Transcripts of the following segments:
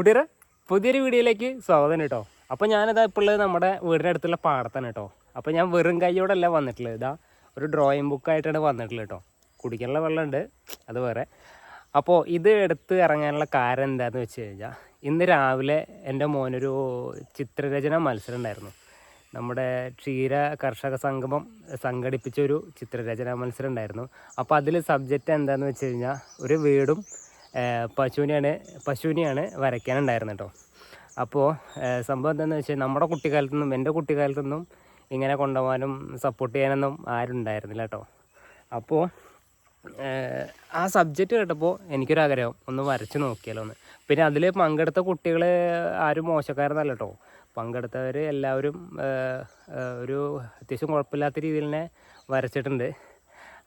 കുട്ടിയറെ പുതിയൊരു വീഡിയോയിലേക്ക് സ്വാഗതം കേട്ടോ. അപ്പോൾ ഞാനിതാ ഇപ്പോൾ നമ്മുടെ വീടിന്റെ അടുത്തുള്ള പാടത്താണ് കേട്ടോ. അപ്പോൾ ഞാൻ വെറും കൈയോടല്ല വന്നിട്ടുള്ളത്. ഇതാ ഒരു ഡ്രോയിങ് ബുക്കായിട്ടാണ് വന്നിട്ടുള്ളത് കേട്ടോ. കുടിക്കാനുള്ള വെള്ളമുണ്ട്. അത് വേറെ. അപ്പോൾ ഇത് എടുത്ത് ഇറങ്ങാനുള്ള കാരണം എന്താണെന്ന് വെച്ച് കഴിഞ്ഞാൽ ഇന്ന് രാവിലെ എന്റെ മോനൊരു ചിത്രരചന മത്സരം ഉണ്ടായിരുന്നു. നമ്മുടെ ക്ഷീര കർഷക സംഗമം സംഘടിപ്പിച്ച ഒരു ചിത്രരചന മത്സരം ഉണ്ടായിരുന്നു. അപ്പോൾ അതിൽ സബ്ജക്റ്റ് എന്താണെന്ന് വെച്ച് കഴിഞ്ഞാൽ ഒരു വീടും പശുവിനെയാണ് പശുവിനെയാണ് വരയ്ക്കാനുണ്ടായിരുന്നത് കേട്ടോ. അപ്പോൾ സംഭവം എന്താണെന്ന് വെച്ചാൽ നമ്മുടെ കുട്ടിക്കാലത്തൊന്നും എന്റെ കുട്ടിക്കാലത്തൊന്നും ഇങ്ങനെ കൊണ്ടുപോകാനും സപ്പോർട്ട് ചെയ്യാനൊന്നും ആരും ഉണ്ടായിരുന്നില്ല കേട്ടോ അപ്പോൾ ആ സബ്ജക്റ്റ് കേട്ടപ്പോൾ എനിക്കൊരാഗ്രഹം ഒന്ന് വരച്ച് നോക്കിയാലോ ഒന്ന് പിന്നെ അതിൽ പങ്കെടുത്ത കുട്ടികൾ ആരും മോശക്കാരനല്ല കേട്ടോ. പങ്കെടുത്തവർ എല്ലാവരും ഒരു അത്യാവശ്യം കുഴപ്പമില്ലാത്ത രീതിയിൽ തന്നെ വരച്ചിട്ടുണ്ട്.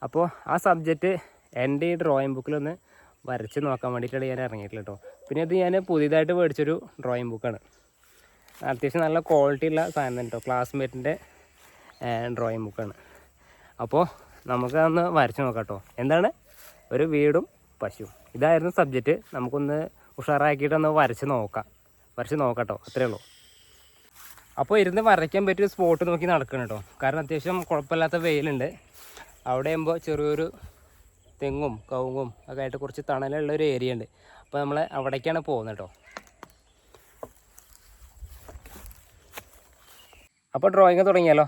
അപ്പോൾ ആ സബ്ജക്റ്റ് എന്റെ ഈ ഡ്രോയിങ് ബുക്കിലൊന്ന് വരച്ച് നോക്കാൻ വേണ്ടിയിട്ടാണ് ഞാൻ ഇറങ്ങിയിട്ടുള്ളത് കേട്ടോ. പിന്നെ ഇത് ഞാൻ പുതിയതായിട്ട് മേടിച്ചൊരു ഡ്രോയിങ് ബുക്കാണ് അത്യാവശ്യം നല്ല ക്വാളിറ്റി ഉള്ള സാധനം കേട്ടോ. ക്ലാസ്മേറ്റിന്റെ ഡ്രോയിങ് ബുക്കാണ് അപ്പോൾ നമുക്ക് അതൊന്ന് വരച്ച് നോക്കാം കേട്ടോ. എന്താണ്? ഒരു വീടും പശുവും. ഇതായിരുന്നു സബ്ജക്റ്റ് നമുക്കൊന്ന് ഉഷാറാക്കിയിട്ടൊന്ന് വരച്ച് നോക്കാം. വരച്ച് നോക്കാം അത്രേ ഉള്ളൂ. അപ്പോൾ ഇരുന്ന് വരയ്ക്കാൻ പറ്റിയ സ്പോട്ട് നോക്കി നടക്കണം കേട്ടോ. കാരണം അത്യാവശ്യം കുഴപ്പമില്ലാത്ത വെയിലുണ്ട്. അവിടെ ചെറിയൊരു തെങ്ങും കവുങ്ങും ഒക്കെ ആയിട്ട് കുറച്ച് തണലുള്ള ഒരു ഏരിയ ഉണ്ട്. അപ്പോൾ നമ്മൾ അവിടേക്കാണ് പോകുന്നത് കേട്ടോ. അപ്പോൾ ഡ്രോയിങ് തുടങ്ങിയാലോ?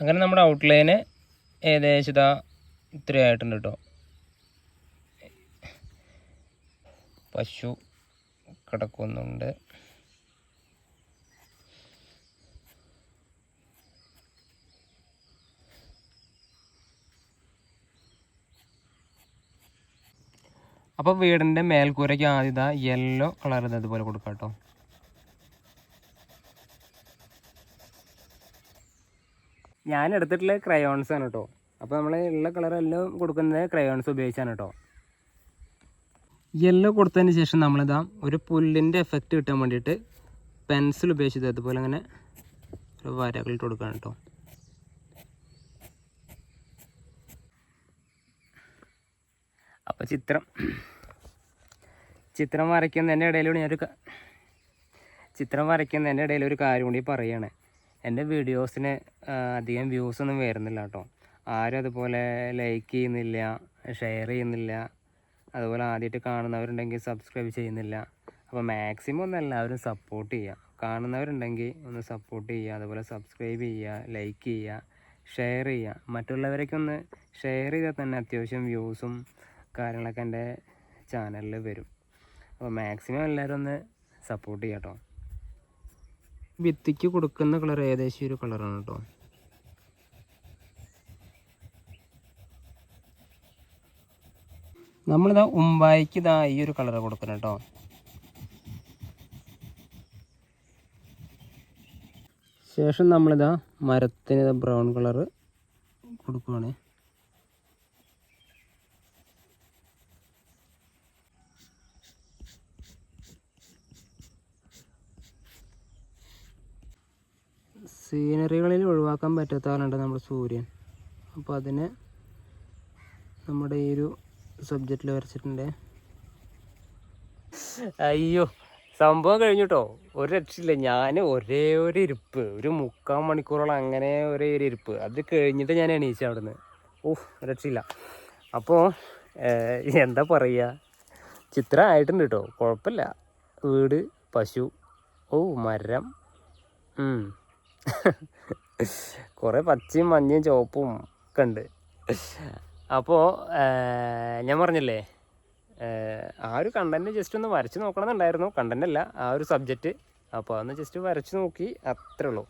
അങ്ങനെ നമ്മുടെ ഔട്ട്ലൈന് ഏകദേശം ഇതാ ഇത്രയായിട്ടുണ്ട് കേട്ടോ. പശു കിടക്കുന്നുണ്ട്. അപ്പോൾ വീടിന്റെ മേൽക്കൂരയ്ക്ക് ആദ്യം ഇതാ യെല്ലോ കളർ ഇതുപോലെ കൊടുക്കാം കേട്ടോ. ഞാൻ എടുത്തിട്ടുള്ള ക്രയോൺസ് ആണ് കേട്ടോ. അപ്പോൾ നമ്മൾ ഉള്ള കളർ എല്ലാം കൊടുക്കുന്നത് ക്രയോൺസ് ഉപയോഗിച്ചാണ് കേട്ടോ. യെല്ലോ കൊടുത്തതിന് ശേഷം നമ്മളിതാ ഒരു പുല്ലിന്റെ എഫക്റ്റ് കിട്ടാൻ വേണ്ടിയിട്ട് പെൻസിൽ ഉപയോഗിച്ചത് അതുപോലെ അങ്ങനെ വരകളിട്ട് കൊടുക്കുകയാണ് കേട്ടോ. അപ്പോൾ ചിത്രം. ചിത്രം വരയ്ക്കുന്നതിന്റെ ഇടയിലൂടെ ഞാനൊരു ചിത്രം വരയ്ക്കുന്നതിന്റെ ഇടയിൽ ഒരു കാര്യം കൂടി പറയുകയാണ് എന്റെ വീഡിയോസിന് അധികം വ്യൂസ് ഒന്നും വരുന്നില്ല കേട്ടോ. ആരും അതുപോലെ ലൈക്ക് ചെയ്യുന്നില്ല ഷെയർ ചെയ്യുന്നില്ല. അതുപോലെ ആദ്യമായിട്ട് കാണുന്നവരുണ്ടെങ്കിൽ സബ്സ്ക്രൈബ് ചെയ്യുന്നില്ല. അപ്പോൾ മാക്സിമം ഒന്ന് എല്ലാവരും സപ്പോർട്ട് ചെയ്യുക. കാണുന്നവരുണ്ടെങ്കിൽ ഒന്ന് സപ്പോർട്ട് ചെയ്യുക. അതുപോലെ സബ്സ്ക്രൈബ് ചെയ്യുക ലൈക്ക് ചെയ്യുക ഷെയർ ചെയ്യുക. മറ്റുള്ളവരൊക്കെ ഒന്ന് ഷെയർ ചെയ്താൽ തന്നെ അത്യാവശ്യം വ്യൂസും കാര്യങ്ങളൊക്കെ എന്റെ ചാനലിൽ വരും. അപ്പോൾ മാക്സിമം എല്ലാവരും ഒന്ന് സപ്പോർട്ട് ചെയ്യാം കേട്ടോ ഭിത്തിക്ക് കൊടുക്കുന്ന കളർ ഏകദേശം ഒരു കളറാണ് കേട്ടോ നമ്മളിതാ ഉമ്പായിക്ക് ഇതാ ഈ ഒരു കളറ് കൊടുക്കണം കേട്ടോ ശേഷം നമ്മളിതാ മരത്തിന് ബ്രൗൺ കളറ് കൊടുക്കുവാണ്. സീനറികളിൽ ഒഴിവാക്കാൻ പറ്റാത്ത നമ്മൾ സൂര്യൻ. അപ്പോൾ അതിനെ നമ്മുടെ ഈ ഒരു സബ്ജക്റ്റിൽ വരച്ചിട്ടുണ്ട്. അയ്യോ സംഭവം കഴിഞ്ഞിട്ടോ ഒരു രക്ഷയില്ല. ഞാൻ ഒരേ ഒരു ഇരിപ്പ്. ഒരു മുക്കാൽ മണിക്കൂറോളം അങ്ങനെ ഒരേ ഒരു ഇരിപ്പ്. അത് കഴിഞ്ഞിട്ട് ഞാൻ എണീച്ചു അവിടുന്ന്. ഓഹ് രക്ഷയില്ല. അപ്പോൾ എന്താ പറയുക ചിത്രം ആയിട്ടുണ്ട് കേട്ടോ കുഴപ്പമില്ല. വീട് പശു ഓ മരം. കുറേ പച്ചയും മഞ്ഞയും ചുവപ്പും ഒക്കെ ഉണ്ട്. അപ്പോൾ ഞാൻ പറഞ്ഞില്ലേ ആ ഒരു കണ്ടന്റ് ജസ്റ്റ് ഒന്ന് വരച്ച് നോക്കണമെന്നുണ്ടായിരുന്നു. കണ്ടന്റ് അല്ല ആ ഒരു സബ്ജക്റ്റ് അപ്പോൾ അതൊന്ന് ജസ്റ്റ് വരച്ച് നോക്കി അത്രേ ഉള്ളൂ.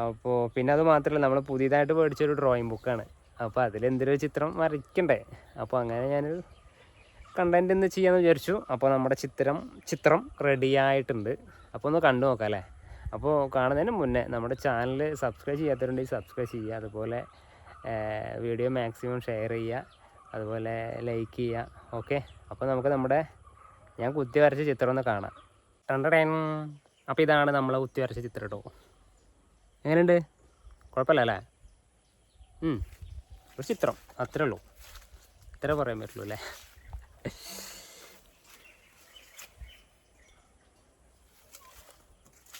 അപ്പോൾ പിന്നെ അത് മാത്രമല്ല നമ്മൾ പുതിയതായിട്ട് മേടിച്ചൊരു ഡ്രോയിങ് ബുക്കാണ് അപ്പോൾ അതിലെന്തൊരു ചിത്രം വരയ്ക്കണ്ടേ? അപ്പോൾ അങ്ങനെ ഞാനൊരു കണ്ടന്റ് ഇന്ന് ചെയ്യാമെന്ന് വിചാരിച്ചു. അപ്പോൾ നമ്മുടെ ചിത്രം ചിത്രം റെഡി ആയിട്ടുണ്ട്. അപ്പോൾ ഒന്ന് കണ്ടു നോക്കാം അല്ലേ? അപ്പോൾ കാണുന്നതിന് മുന്നേ നമ്മുടെ ചാനൽ സബ്സ്ക്രൈബ് ചെയ്യാത്തവരുണ്ടെങ്കിൽ സബ്സ്ക്രൈബ് ചെയ്യുക അതുപോലെ വീഡിയോ മാക്സിമം ഷെയർ ചെയ്യുക അതുപോലെ ലൈക്ക് ചെയ്യുക ഓക്കെ? അപ്പോൾ നമുക്ക് നമ്മുടെ ഞാൻ കുത്തി വരച്ച ചിത്രം ഒന്ന് കാണാം. ടണ്ടടേൻ. അപ്പോൾ ഇതാണ് നമ്മളെ കുത്തി വരച്ച ചിത്രം കേട്ടോ. എങ്ങനെയുണ്ട്? കുഴപ്പമില്ല അല്ലേ. ഒരു ചിത്രം. അത്രേ ഉള്ളൂ. ഇത്ര പറയാൻ പറ്റുള്ളൂ അല്ലേ?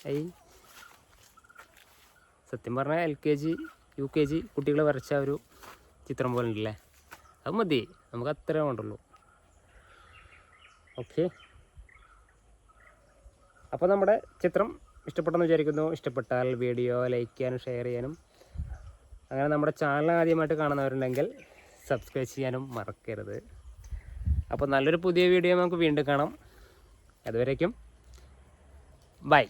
ഐ സത്യം പറഞ്ഞാൽ L K G U K G കുട്ടികൾ വരച്ച ഒരു ചിത്രം പോലെ ഉണ്ടല്ലേ? അത് മതി. നമുക്ക് അത്രേ വേണ്ടുള്ളൂ. ഓക്കെ. അപ്പോൾ നമ്മുടെ ചിത്രം ഇഷ്ടപ്പെട്ടെന്ന് വിചാരിക്കുന്നു. ഇഷ്ടപ്പെട്ടാൽ വീഡിയോ ലൈക്ക് ചെയ്യാനും ഷെയർ ചെയ്യാനും. അങ്ങനെ നമ്മുടെ ചാനൽ ആദ്യമായിട്ട് കാണുന്നവരുണ്ടെങ്കിൽ സബ്സ്ക്രൈബ് ചെയ്യാനും മറക്കരുത്. അപ്പോൾ നല്ലൊരു പുതിയ വീഡിയോ നമുക്ക് വീണ്ടും കാണാം. അതുവരേക്കും ബൈ.